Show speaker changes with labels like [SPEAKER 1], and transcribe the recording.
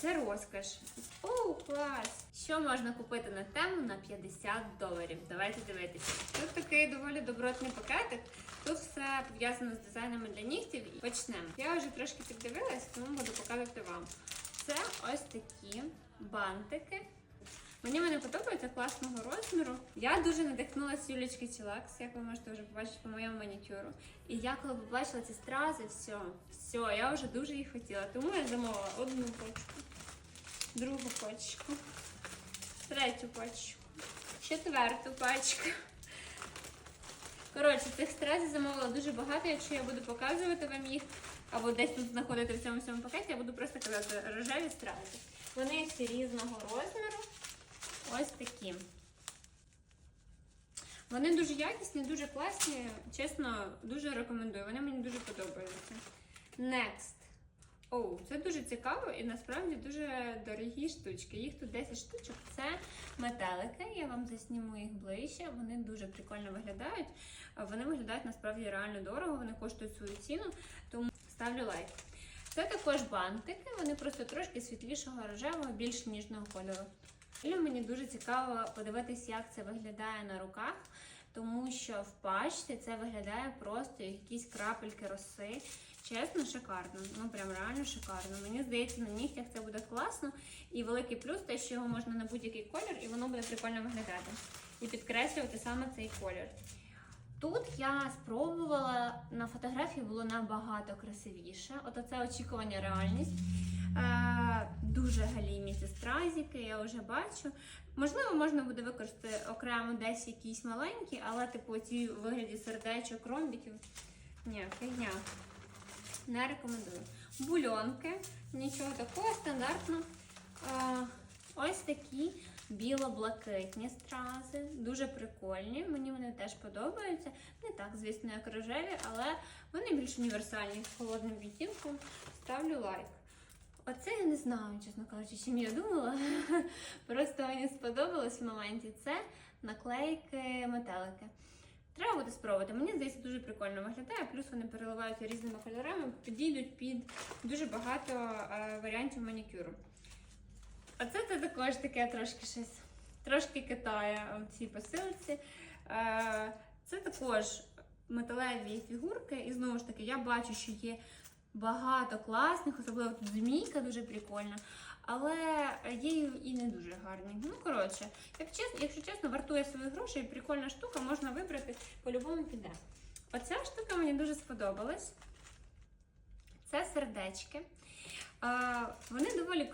[SPEAKER 1] це розкаш. О, клас! Що можна купити на тему на 50 доларів? Давайте дивитися. Тут такий доволі добротний пакетик. Тут все пов'язано з дизайнами для нігтів. І почнемо. Я вже трошки піддивилась, тому буду показувати вам. Це ось такі бантики. Мені вони подобаються класного розміру. Я дуже надихнулася Юлічки Чілакс, як ви можете вже побачити по моєму манікюру. І я коли побачила ці стрази, все, все, я вже дуже їх хотіла. Тому я замовила одну пачку, другу пачку, третю пачку, четверту пачку. Коротше, цих стразів замовила дуже багато. Якщо я буду показувати вам їх, або десь тут знаходити в цьому всьому пакеті, я буду просто казати рожеві стрази. Вони всі різного розміру. Ось такі. Вони дуже якісні, дуже класні. Чесно, дуже рекомендую. Вони мені дуже подобаються. Next. Оу, це дуже цікаво і насправді дуже дорогі штучки. Їх тут 10 штучок. Це метелики. Я вам засніму їх ближче. Вони дуже прикольно виглядають. Вони виглядають насправді реально дорого, вони коштують свою ціну, тому ставлю лайк. Це також бантики, вони просто трошки світлішого рожевого, більш ніжного кольору. І мені дуже цікаво подивитись, як це виглядає на руках, тому що в пачці це виглядає просто як якісь крапельки роси. Чесно, шикарно. Ну прям реально шикарно. Мені здається, на нігтях це буде класно. І великий плюс те, що його можна на будь-який колір, і воно буде прикольно виглядати. І підкреслювати саме цей колір. Тут я спробувала на фотографії було набагато красивіше. От оце очікування реальність. Е, дуже галімі ці стразики, я вже бачу. Можливо, можна буде використати окремо десь якісь маленькі, але типу ці у вигляді сердечок, ромбіків. Ні, фігня. Не рекомендую. Бульонки, нічого такого, стандартно. Е, ось такі біло-блакитні стрази, дуже прикольні. Мені вони теж подобаються. Не так, звісно, як рожеві, але вони більш універсальні з холодним відтінком. Ставлю лайк. Оце я не знаю, чесно кажучи, чим я думала. Просто мені сподобалось в моменті. Це наклейки метелики. Треба буде спробувати. Мені здається, дуже прикольно виглядає, плюс вони переливаються різними кольорами, підійдуть під дуже багато е, варіантів манікюру. Оце це також таке трошки щось, трошки китає в цій посилці. Е, це також металеві фігурки, і знову ж таки, я бачу, що є багато класних, особливо тут змійка дуже прикольна. Але є і не дуже гарні. Ну, коротше, як чесно, якщо чесно, вартує свої гроші, і прикольна штука, можна вибрати, по-любому піде. Оця штука мені дуже сподобалась. Це сердечки. Вони доволі